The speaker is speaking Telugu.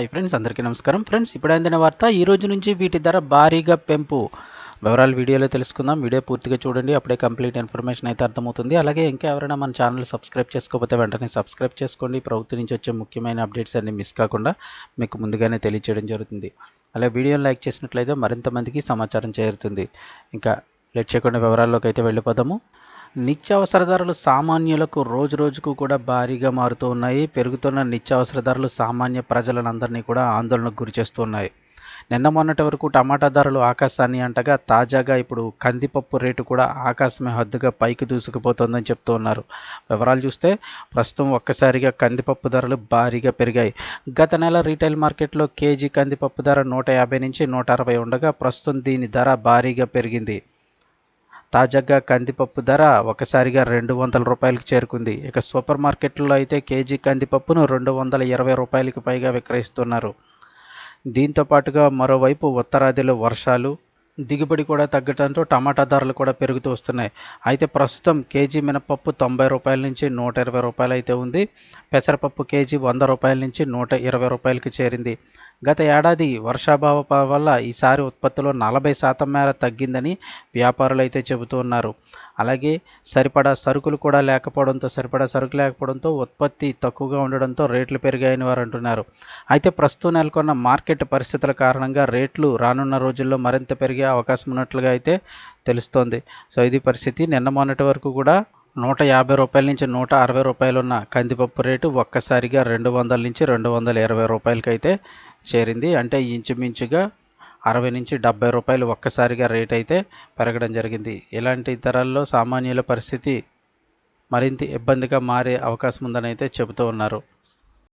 హాయ్ ఫ్రెండ్స్ అందరికీ నమస్కారం. ఫ్రెండ్స్ ఇప్పుడు అందిన వార్త ఈ రోజు నుంచి వీటి ధర భారీగా పెంపు. వివరాలు వీడియోలో తెలుసుకుందాం. వీడియో పూర్తిగా చూడండి అప్పుడే కంప్లీట్ ఇన్ఫర్మేషన్ అయితే అర్థమవుతుంది. అలాగే ఇంకా ఎవరైనా మన ఛానల్ సబ్స్క్రైబ్ చేసుకోకపోతే వెంటనే సబ్స్క్రైబ్ చేసుకోండి. ప్రభుత్వం నుంచి వచ్చే ముఖ్యమైన అప్డేట్స్ అన్ని మిస్ కాకుండా మీకు ముందుగానే తెలియచేయడం జరుగుతుంది. అలాగే వీడియోని లైక్ చేసినట్లయితే మరింత మందికి సమాచారం చేరుతుంది. ఇంకా లేట్ చేయకుండా వివరాల్లోకి అయితే వెళ్ళిపోదాము. నిత్యావసర ధరలు సామాన్యులకు రోజు రోజుకు కూడా భారీగా మారుతూ ఉన్నాయి. పెరుగుతున్న నిత్యావసర ధరలు సామాన్య ప్రజలందరినీ కూడా ఆందోళనకు గురి చేస్తున్నాయి నిన్న మొన్నటి వరకు టమాటా ధరలు ఆకాశాన్ని అంటగా తాజాగా ఇప్పుడు కందిపప్పు రేటు కూడా ఆకాశమే హద్దుగా పైకి దూసుకుపోతుందని చెప్తూ ఉన్నారు. వివరాలు చూస్తే ప్రస్తుతం ఒక్కసారిగా కందిపప్పు ధరలు భారీగా పెరిగాయి. గత నెల రీటైల్ మార్కెట్లో కేజీ కందిపప్పు ధర నూట యాభై నుంచి నూట అరవై ఉండగా ప్రస్తుతం దీని ధర భారీగా పెరిగింది. తాజాగా కందిపప్పు ధర ఒకసారిగా రెండు వందల రూపాయలకు చేరుకుంది. ఇక సూపర్ మార్కెట్లో అయితే కేజీ కందిపప్పును రెండు వందల ఇరవై రూపాయలకు పైగా విక్రయిస్తున్నారు. దీంతో పాటుగా మరోవైపు ఉత్తరాదిలో వర్షాలు దిగుబడి కూడా తగ్గడంతో టమాటా ధరలు కూడా పెరుగుతూ వస్తున్నాయి. అయితే ప్రస్తుతం కేజీ మినపప్పు తొంభై రూపాయల నుంచి నూట ఇరవై రూపాయలు అయితే ఉంది. పెసరపప్పు కేజీ వంద రూపాయల నుంచి నూట ఇరవై రూపాయలకి చేరింది. గత ఏడాది వర్షాభావ వల్ల ఈసారి ఉత్పత్తిలో నలభై శాతం మేర తగ్గిందని వ్యాపారులు అయితే చెబుతూ ఉన్నారు. అలాగే సరిపడా సరుకులు కూడా లేకపోవడంతో సరిపడా సరుకు లేకపోవడంతో ఉత్పత్తి తక్కువగా ఉండడంతో రేట్లు పెరిగాయని వారు అంటున్నారు. అయితే ప్రస్తుతం నెలకొన్న మార్కెట్ పరిస్థితుల కారణంగా రేట్లు రానున్న రోజుల్లో మరింత పెరిగే అవకాశం ఉన్నట్లుగా అయితే తెలుస్తోంది. సో ఇది పరిస్థితి. నిన్న మొన్నటి వరకు కూడా నూట యాభై రూపాయల నుంచి నూట అరవై రూపాయలు ఉన్న కందిపప్పు రేటు ఒక్కసారిగా రెండు వందల నుంచి రెండు వందల ఇరవై రూపాయలకైతే చేరింది. అంటే ఇంచుమించుగా అరవై నుంచి డెబ్బై రూపాయలు ఒక్కసారిగా రేట్ అయితే పెరగడం జరిగింది. ఇలాంటి ధరల్లో సామాన్యుల పరిస్థితి మరింత ఇబ్బందిగా మారే అవకాశం ఉందని అయితే చెబుతూ ఉన్నారు.